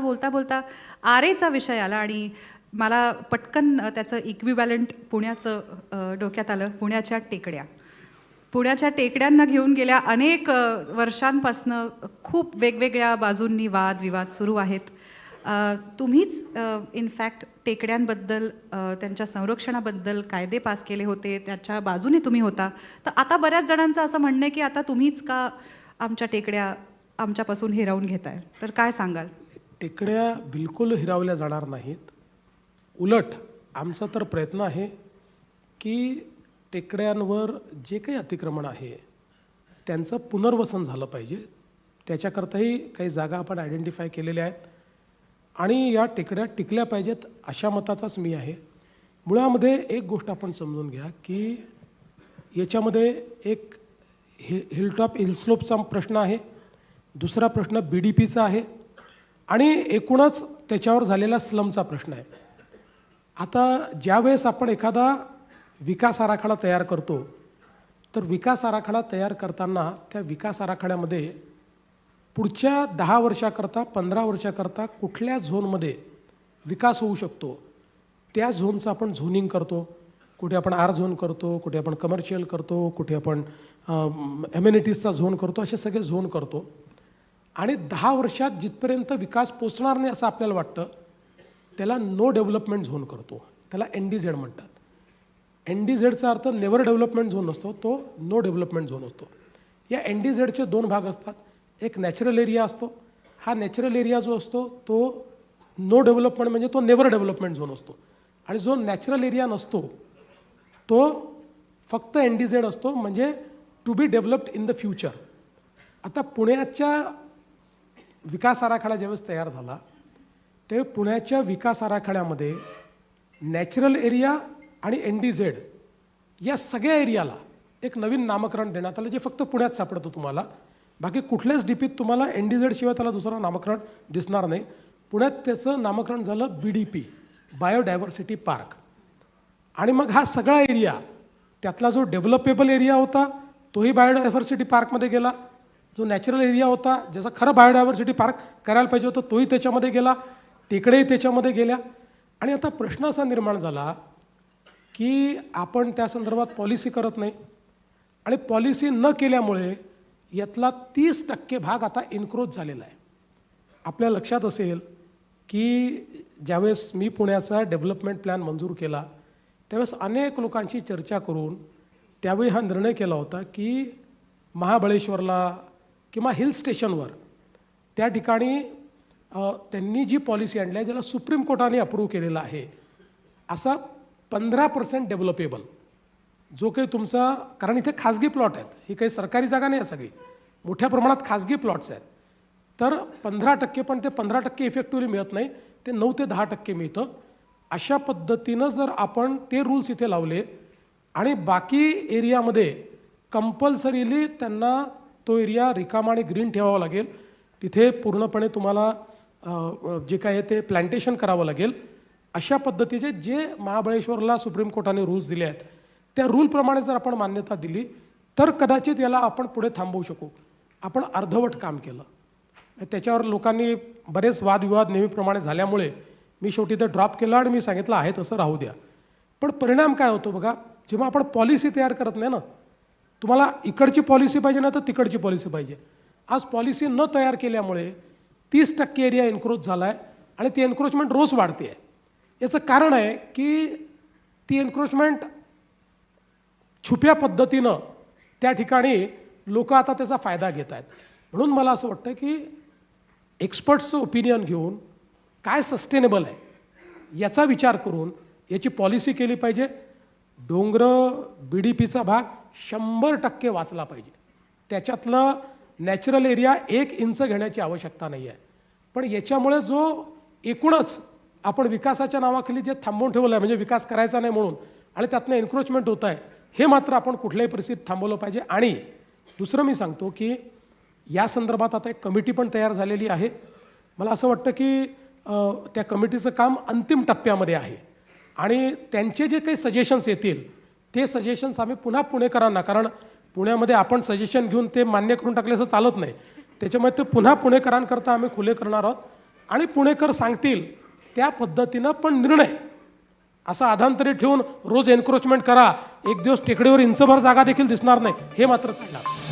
बोलता बोलता आरेचा विषय आला आणि मला पटकन त्याचं इक्विबॅलंट पुण्याचं डोक्यात आलं पुण्याच्या टेकड्या. पुण्याच्या टेकड्यांना घेऊन गेल्या अनेक वर्षांपासनं खूप वेगवेगळ्या बाजूंनी वाद विवाद सुरू आहेत. तुम्हीच इनफॅक्ट टेकड्यांबद्दल त्यांच्या संरक्षणाबद्दल कायदे पास केले होते त्याच्या बाजूने तुम्ही होता. तर आता बऱ्याच जणांचं असं म्हणणं आहे की आता तुम्हीच का आमच्या टेकड्या आमच्यापासून हिरावून घेताय? तर काय सांगाल? टेकड्या बिलकुल हिरावल्या जाणार नाहीत. उलट आमचा तर प्रयत्न आहे की टेकड्यांवर जे काही अतिक्रमण आहे त्यांचं पुनर्वसन झालं पाहिजे. त्याच्याकरताही काही जागा आपण आयडेंटिफाय केलेल्या आहेत. आणि या टेकड्या टिकल्या पाहिजेत अशा मताचाच मी आहे. मुळामध्ये एक गोष्ट आपण समजून घ्या की याच्यामध्ये एक हि हिलटॉप हिलस्लोपचा प्रश्न आहे. दुसरा प्रश्न बी डी पीचा आहे. आणि एकूणच त्याच्यावर झालेला स्लमचा प्रश्न आहे. आता ज्यावेळेस आपण एखादा विकास आराखडा तयार करतो तर विकास आराखडा तयार करताना त्या विकास आराखड्यामध्ये पुढच्या दहा वर्षाकरता पंधरा वर्षाकरता कुठल्या झोनमध्ये विकास होऊ शकतो त्या झोनचं आपण झोनिंग करतो. कुठे आपण आर झोन करतो कुठे आपण कमर्शियल करतो कुठे आपण एम्युनिटीजचा झोन करतो असे सगळे झोन करतो. आणि दहा वर्षात जिथपर्यंत विकास पोचणार नाही असं आपल्याला वाटतं त्याला नो डेव्हलपमेंट झोन करतो. त्याला एन डी झेड म्हणतात. एन डी झेडचा अर्थ नेवर डेव्हलपमेंट झोन असतो तो नो डेव्हलपमेंट झोन असतो. या एन डी झेडचे दोन भाग असतात. एक नॅचरल एरिया असतो. हा नॅचरल एरिया जो असतो तो नो डेव्हलपमेंट म्हणजे तो नेवर डेव्हलपमेंट झोन असतो. आणि जो नॅचरल एरिया नसतो तो फक्त एन डी झेड असतो म्हणजे to be developed in the future आता पुण्याच्या विकास आराखडा ज्यावेळेस तयार झाला ते पुण्याच्या विकास आराखड्यामध्ये नॅचरल एरिया आणि एन डी झेड या सगळ्या एरियाला एक नवीन नामकरण देण्यात आलं जे फक्त पुण्यात सापडतं तुम्हाला. बाकी कुठल्याच डीपीत तुम्हाला एन डी झेड शिवाय त्याला दुसरं नामकरण दिसणार नाही. पुण्यात त्याचं नामकरण झालं B D P biodiversity park आणि मग हा सगळा एरिया त्यातला जो डेव्हलपेबल एरिया होता तोही बायोडायव्हर्सिटी पार्कमध्ये गेला. जो नॅचरल एरिया होता ज्याचा खरं बायोडायव्हर्सिटी पार्क करायला पाहिजे होतं तोही त्याच्यामध्ये गेला टेकडेही त्याच्यामध्ये गेल्या. आणि आता प्रश्न असा निर्माण झाला की आपण त्या संदर्भात पॉलिसी करत नाही. आणि पॉलिसी न केल्यामुळे यातला तीस टक्के भाग आता इन्क्रोच झालेला आहे. आपल्या लक्षात असेल की ज्यावेळेस मी पुण्याचा डेव्हलपमेंट प्लॅन मंजूर केला त्यावेळेस अनेक लोकांशी चर्चा करून त्यावेळी हा निर्णय केला होता की महाबळेश्वरला किंवा हिल स्टेशनवर. त्या ठिकाणी त्यांनी जी पॉलिसी आणली आहे ज्याला सुप्रीम कोर्टाने अप्रूव्ह केलेला आहे असा पंधरा पर्सेंट डेव्हलपेबल जो काही तुमचा कारण इथे खाजगी प्लॉट आहेत ही काही सरकारी जागा नाही आहे सगळी. मोठ्या प्रमाणात खाजगी प्लॉट्स आहेत. तर पंधरा टक्के पण ते पंधरा टक्के इफेक्टिव्हली मिळत नाही ते नऊ ते दहा टक्के मिळतं. अशा पद्धतीनं जर आपण ते रूल्स इथे लावले आणि बाकी एरियामध्ये कंपल्सरीली त्यांना तो एरिया रिकामा आणि ग्रीन ठेवावा लागेल. तिथे पूर्णपणे तुम्हाला जे काय आहे ते प्लांटेशन करावं लागेल. अशा पद्धतीचे जे महाबळेश्वरला सुप्रीम कोर्टाने रूल्स दिले आहेत त्या रूलप्रमाणे जर आपण मान्यता दिली तर कदाचित याला आपण पुढे थांबवू शकू. आपण अर्धवट काम केलं. त्याच्यावर लोकांनी बरेच वादविवाद नेहमीप्रमाणे झाल्यामुळे मी शेवटी ते ड्रॉप केलं आणि मी सांगितलं आहे तसं राहू द्या. पण परिणाम काय होतो बघा जेव्हा आपण पॉलिसी तयार करत नाही ना तुम्हाला इकडची पॉलिसी पाहिजे ना तर तिकडची पॉलिसी पाहिजे. आज पॉलिसी न तयार केल्यामुळे तीस टक्के एरिया एन्क्रोच झाला आहे आणि ती एन्क्रोचमेंट रोज वाढते आहे. याचं कारण आहे की ती एन्क्रोचमेंट छुप्या पद्धतीनं त्या ठिकाणी लोक आता त्याचा फायदा घेत आहेत. म्हणून मला असं वाटतं की एक्सपर्ट्सचं ओपिनियन घेऊन काय सस्टेनेबल आहे याचा विचार करून याची पॉलिसी केली पाहिजे. डोंगर बी डी पीचा भाग शंभर टक्के वाचला पाहिजे. त्याच्यातलं नॅचरल एरिया एक इंच घेण्याची आवश्यकता नाही आहे पण याच्यामुळे जो एकूणच आपण विकासाच्या नावाखाली जे थांबवून ठेवलं आहे म्हणजे विकास करायचा नाही म्हणून आणि त्यातनं एन्क्रोचमेंट होत आहे हे मात्र आपण कुठल्याही परिस्थितीत थांबवलं पाहिजे. आणि दुसरं मी सांगतो की या संदर्भात आता एक कमिटी पण तयार झालेली आहे. मला असं वाटतं की त्या कमिटीचं काम अंतिम टप्प्यामध्ये आहे. आणि त्यांचे जे काही सजेशन्स येतील ते सजेशन्स आम्ही पुन्हा पुणेकरांना कारण पुण्यामध्ये आपण सजेशन घेऊन ते मान्य करून टाकले असं चालत नाही. त्याच्यामुळे ते पुन्हा पुणेकरांकरता आम्ही खुले करणार आहोत. आणि पुणेकर सांगतील त्या पद्धतीनं पण निर्णय. असं आधांतरी ठेवून रोज एन्क्रोचमेंट करा. एक दिवस टेकडीवर इंचभर जागा देखील दिसणार नाही. हे मात्र सांगणार